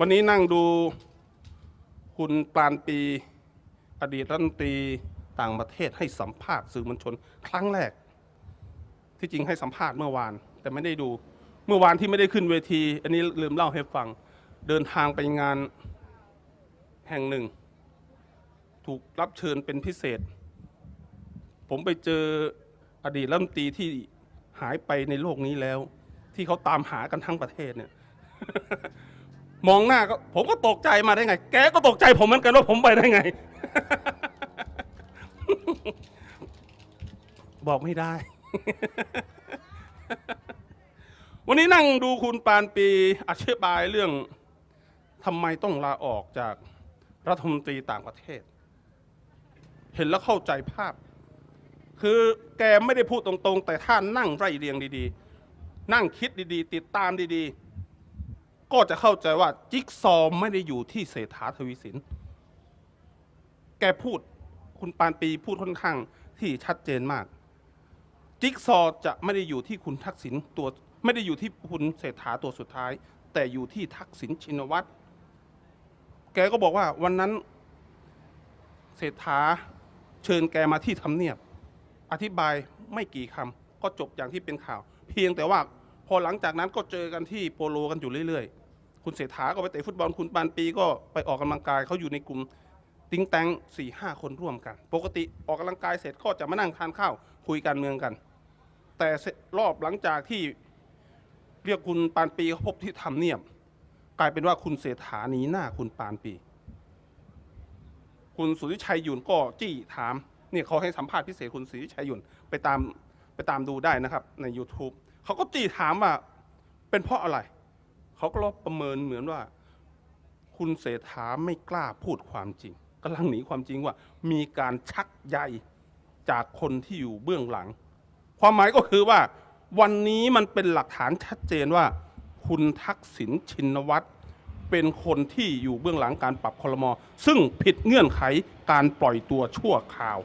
วันนี้นั่งดูคุณปานปี อดีตรัฐมนตรีต่างประเทศให้สัมภาษณ์สื่อมวลชน ครั้งแรก ที่จริงให้สัมภาษณ์เมื่อวาน แต่ไม่ได้ดูเมื่อวานที่ไม่ได้ขึ้นเวที อันนี้ลืมเล่าให้ฟัง เดินทางไปงานแห่งหนึ่ง ถูกรับเชิญเป็นพิเศษ ผมไปเจออดีตรัฐมนตรีที่หายไปในโลกนี้แล้ว ที่เขาตามหากันทั้งประเทศเนี่ย มองหน้าก็ผมก็ตกใจมาได้ไง แกก็ตกใจผมเหมือนกันว่าผมไปได้ไง บอกไม่ได้ วันนี้นั่งดูคุณปานปีอธิบายเรื่องทำไมต้องลาออกจากรัฐมนตรีต่างประเทศ เห็นแล้วเข้าใจภาพ คือแกไม่ได้พูดตรงๆ แต่ถ้านั่งไร่เรียงดีๆ นั่งคิดดีๆ ติดตามดีๆ ก็จะเข้าใจว่าจิ๊กซอว์ไม่ได้อยู่ที่เศรษฐาทวีสิน แกพูดคุณปานปีพูดค่อนข้างที่ชัดเจนมาก จิ๊กซอว์จะไม่ได้อยู่ที่คุณทักษิณตัวไม่ได้อยู่ที่คุณเศรษฐาตัวสุดท้าย แต่อยู่ที่ทักษิณชินวัตรแกก็บอกว่าวันนั้นเศรษฐาเชิญแกมาที่ทำเนียบ อธิบายไม่กี่คำก็จบอย่างที่เป็นข่าว เพียงแต่ว่า พอหลังจากนั้นก็เจอกันที่โปโลกันอยู่เรื่อยๆ คุณเศรษฐาก็ไปเตะฟุตบอลคุณปานปีก็ไปออกกำลังกายเขาอยู่ในกลุ่มติ้งแตงสี่ห้าคนร่วมกัน ปกติออกกำลังกายเสร็จก็จะมานั่งทานข้าวคุยการเมืองกัน แต่รอบหลังจากที่เรียกคุณปานปีเขาพบที่ทำเนียบ กลายเป็นว่าคุณเศรษฐาหนีหน้าคุณปานปี คุณสุริชัยหยุ่นก็จี้ถามเนี่ยเขาให้สัมภาษณ์พิเศษคุณสุริชัยหยุ่นไปตามไปตามดูได้นะครับใน YouTube เขาก็จี้ถามว่า เป็นเพราะอะไร เขาก็ลบประเมินเหมือนว่า คุณเศรษฐาไม่กล้าพูดความจริงกำลังหนีความจริงว่า มีการชักใยจากคนที่อยู่เบื้องหลัง ความหมายก็คือว่า วันนี้มันเป็นหลักฐานชัดเจนว่า คุณทักษิณชินวัตรเป็นคนที่อยู่เบื้องหลังการปรับคลมอซึ่งผิดเงื่อนไขการปล่อยตัวชั่วคราว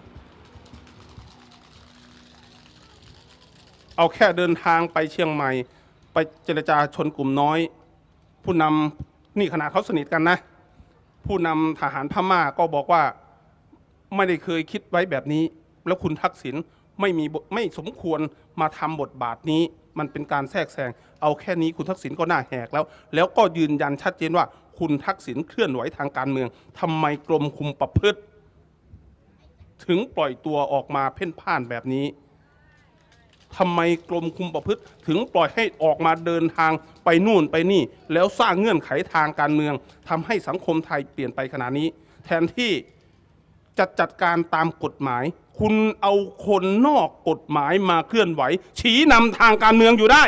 เอาแค่เดินทางไปเชียงใหม่ ไปเจรจาชนกลุ่มน้อย ผู้นำนี่ขนาดเขาสนิทกันนะ ผู้นำทหารพม่าก็บอกว่าไม่ได้เคยคิดไว้แบบนี้ แล้วคุณทักษิณไม่มีไม่สมควรมาทำบทบาทนี้ มันเป็นการแทรกแซงเอาแค่นี้คุณทักษิณก็หน้าแหกแล้ว แล้วก็ยืนยันชัดเจนว่า คุณทักษิณเคลื่อนไหวทางการเมืองทำไมกรมคุมประพฤติ ถึงปล่อยตัวออกมาเพ่นพ่านแบบนี้ ทำไมกรมคุมประพฤติ ถึงปล่อยให้ออกมาเดินทางไปนู่นไปนี่ แล้วสร้างเงื่อนไขทางการเมืองทำให้สังคมไทยเปลี่ยนไปขนาดนี้ แทนที่จะจัดการตามกฎหมาย คุณเอาคนนอกกฎหมายมาเคลื่อนไหว ชี้นำทางการเมืองอยู่ได้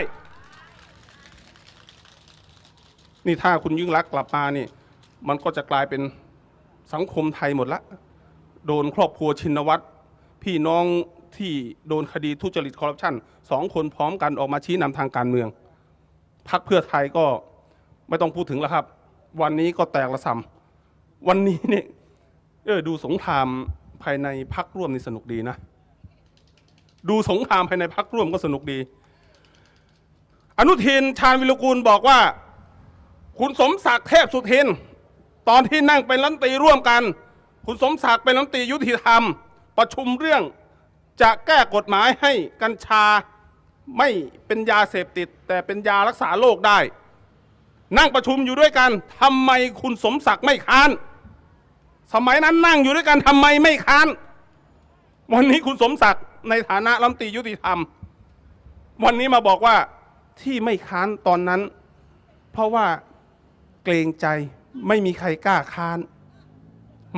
นี่ถ้าคุณยิ่งรักกลับมานี่ มันก็จะกลายเป็นสังคมไทยหมดละ โดนครอบครัวชินวัตรพี่น้อง ที่โดนคดีทุจริตคอร์รัปชันสองคนพร้อมกันออกมาชี้นำทางการเมืองพักเพื่อไทยก็ไม่ต้องพูดถึงแล้วครับ วันนี้ก็แตกละซ้ำวันนี้เนี่ยเออดูสงครามภายในพักร่วมนี่สนุกดีนะ ดูสงครามภายในพักร่วมก็สนุกดี อนุทินชาญวิรกูลบอกว่า คุณสมศักดิ์เทพสุทิน ตอนที่นั่งเป็นรัฐมนตรีร่วมกัน คุณสมศักดิ์เป็นรัฐมนตรียุติธรรม ประชุมเรื่อง จะแก้กฎหมายให้กัญชาไม่เป็นยาเสพติด แต่เป็นยารักษาโรคได้ นั่งประชุมอยู่ด้วยกันทำไมคุณสมศักดิ์ไม่ค้าน สมัยนั้นนั่งอยู่ด้วยกันทำไมไม่ค้าน วันนี้คุณสมศักดิ์ในฐานะรัฐมนตรียุติธรรม วันนี้มาบอกว่าที่ไม่ค้านตอนนั้น เพราะว่าเกรงใจไม่มีใครกล้าค้าน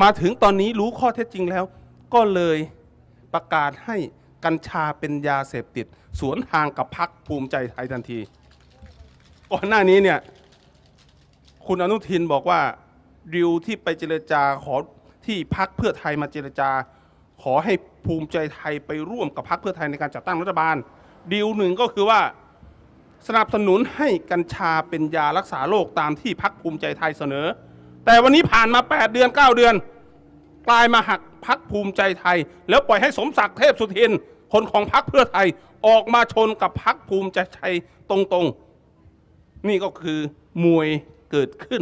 มาถึงตอนนี้รู้ข้อเท็จจริงแล้ว ก็เลย ประกาศให้กัญชาเป็นยาเสพติด สวนทางกับพักภูมิใจไทยทันที ก่อนหน้านี้เนี่ยคุณอนุทินบอกว่าดิวที่ไปเจรจาขอที่พักเพื่อไทยมาเจรจา ขอให้ภูมิใจไทยไปร่วมกับพักเพื่อไทยในการจัดตั้งรัฐบาลดิวหนึ่งก็คือว่าสนับสนุนให้กัญชาเป็นยารักษาโรคตามที่พักภูมิใจไทยเสนอ แต่วันนี้ผ่านมา 8 เดือน 9 เดือน กลายมาหัก พักภูมิใจไทย แล้วปล่อยให้สมศักดิ์เทพสุทิน คนของพักเพื่อไทยออกมาชนกับพักภูมิใจไทยตรงๆ นี่ก็คือมวยเกิดขึ้น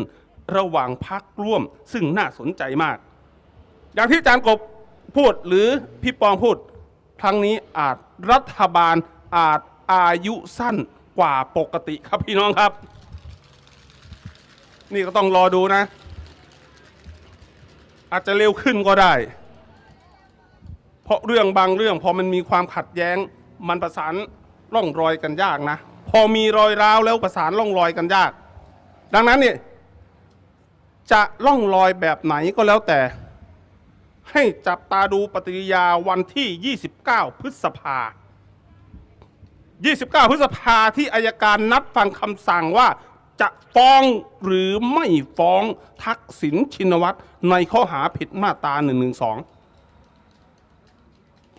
ระหว่างพักร่วมซึ่งน่าสนใจมาก อย่างที่อาจารย์กบพูดหรือพี่ปองพูด ครั้งนี้อาจรัฐบาลอาจอายุสั้นกว่าปกติครับพี่น้องครับ นี่ก็ต้องรอดูนะ อาจจะเร็วขึ้นก็ได้ เพราะเรื่องบางเรื่องพอมันมีความขัดแย้ง มันประสานร่องรอยกันยากนะ พอมีรอยร้าวแล้วประสานร่องรอยกันยาก ดังนั้นเนี่ยจะร่องรอยแบบไหนก็แล้วแต่ ให้จับตาดูปฏิกิริยาวันที่ 29 พฤษภา 29 พฤษภาที่อายการนัดฟังคำสั่งว่าจะฟ้องหรือไม่ฟ้องทักษิณชินวัตรในข้อหาผิดมาตรา112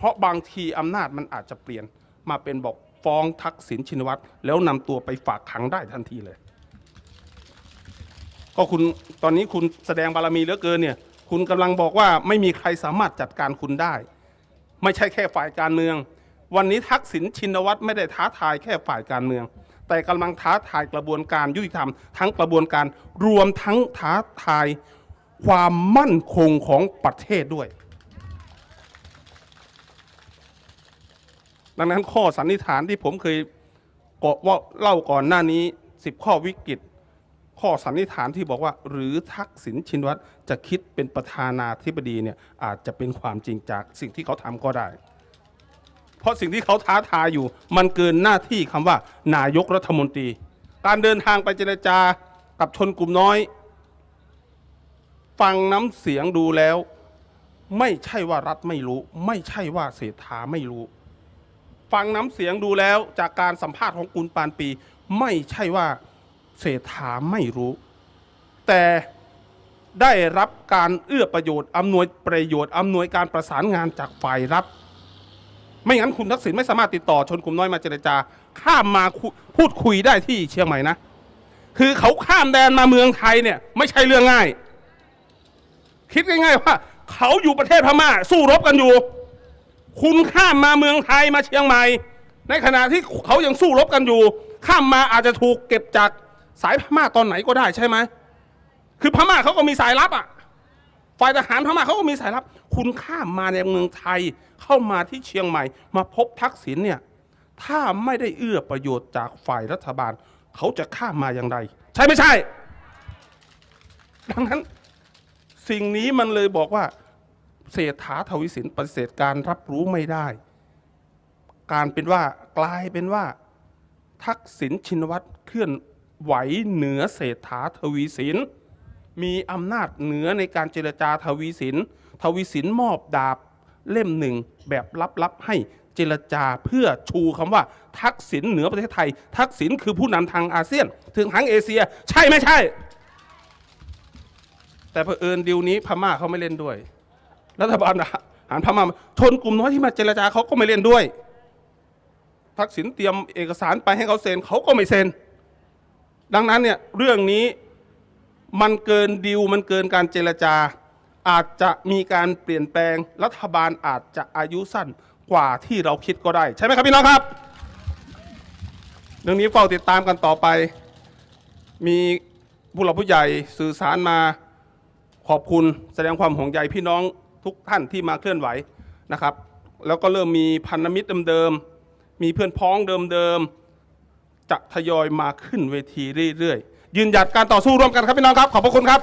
ราะบางทีอำนาจมันอาจจะเปลี่ยนมาเป็นบอกฟ้องทักษิณชินวัตรแล้วนำตัวไปฝากขังได้ทันทีเลย ก็คุณตอนนี้คุณแสดงบารมีเหลือเกินเนี่ยคุณกำลังบอกว่าไม่มีใครสามารถจัดการคุณได้ ไม่ใช่แค่ฝ่ายการเมือง วันนี้ทักษิณชินวัตรไม่ได้ท้าทายแค่ฝ่ายการเมือง แต่กำลังท้าทายกระบวนการยุติธรรม ทั้งกระบวนการรวมทั้งท้าทายความมั่นคงของประเทศด้วย ดังนั้นข้อสันนิษฐานที่ผมเคยกว่าเล่าก่อนหน้านี้ 10 ข้อวิกฤต ข้อสันนิษฐานที่บอกว่า หรือทักษิณชินวัตรจะคิดเป็นประธานาธิบดีเนี่ยอาจจะเป็นความจริงจากสิ่งที่เขาทำก็ได้ เพราะสิ่งที่เขาท้าทายอยู่ มันเกินหน้าที่คำว่า นายกรัฐมนตรี การเดินทางไปเจรจากับชนกลุ่มน้อย ฟังน้ำเสียงดูแล้ว ไม่ใช่ว่ารัฐไม่รู้ ไม่ใช่ว่าเศรษฐาไม่รู้ ฟังน้ำเสียงดูแล้วจากการสัมภาษณ์ของคุณปานปี ไม่ใช่ว่าเศรษฐาไม่รู้ แต่ได้รับการเอื้อประโยชน์อำนวยประโยชน์อำนวยการประสานงานจากฝ่ายรัฐไม่งั้นคุณทักษิณไม่สามารถติดต่อชนกลุ่มน้อยมาเจรจา ข้ามมาพูดคุยได้ที่เชียงใหม่นะ คือเขาข้ามแดนมาเมืองไทยเนี่ย ไม่ใช่เรื่องง่าย คิดง่ายๆว่า เขาอยู่ประเทศพม่าสู้รบกันอยู่ คุณข้ามมาเมืองไทยมาเชียงใหม่ ในขณะที่เขายังสู้รบกันอยู่ ข้ามมาอาจจะถูกเก็บจากสายพม่าตอนไหนก็ได้ใช่ไหมคือพม่าเขาก็มีสายลับอะฝ่ายทหารพม่าเขาก็มีสายลับ คุณข้ามมาในเมืองไทยเข้ามาที่เชียงใหม่ มาพบทักษิณเนี่ย ถ้าไม่ได้เอื้อประโยชน์จากฝ่ายรัฐบาล เขาจะข้ามมาอย่างไร ใช่ไม่ใช่ ดังนั้นสิ่งนี้มันเลยบอกว่า เศรษฐาทวิสินปฏิเสธการรับรู้ไม่ได้ การเป็นว่ากลายเป็นว่า ทักษิณชินวัตรเคลื่อนไหวเหนือเศรษฐาทวีสิน มีอำนาจเหนือในการเจรจาทวีสิน ทวีสินมอบดาบเล่มหนึ่งแบบลับๆให้เจรจาเพื่อชูคำว่า ทักษิณเหนือประเทศไทย ทักษิณคือผู้นำทางอาเซียน ถึงทั้งเอเชีย ใช่ไม่ใช่ แต่เผอิญดิวนี้พม่าเขาไม่เล่นด้วย รัฐบาลทหารพม่าชนกลุ่มน้อยที่มาเจรจาเขาก็ไม่เล่นด้วย ทักษิณเตรียมเอกสารไปให้เขาเซ็นเขาก็ไม่เซ็น ดังนั้นเนี่ยเรื่องนี้มันเกินดิวมันเกินการเจรจา อาจจะมีการเปลี่ยนแปลงรัฐบาลอาจจะอายุสั้นกว่าที่เราคิดก็ได้ ใช่ไหมครับพี่น้องครับ เรื่องนี้เฝ้าติดตามกันต่อไป มีผู้หลักผู้ใหญ่สื่อสารมาขอบคุณแสดงความห่วงใยพี่น้อง ทุกท่านที่มาเคลื่อนไหวนะครับ แล้วก็เริ่มมีพันธมิตรเดิมๆมีเพื่อนพ้องเดิมๆจะทยอยมาขึ้นเวทีเรื่อยๆยืนหยัดการต่อสู้ร่วมกันครับพี่น้องครับ ขอบพระคุณครับ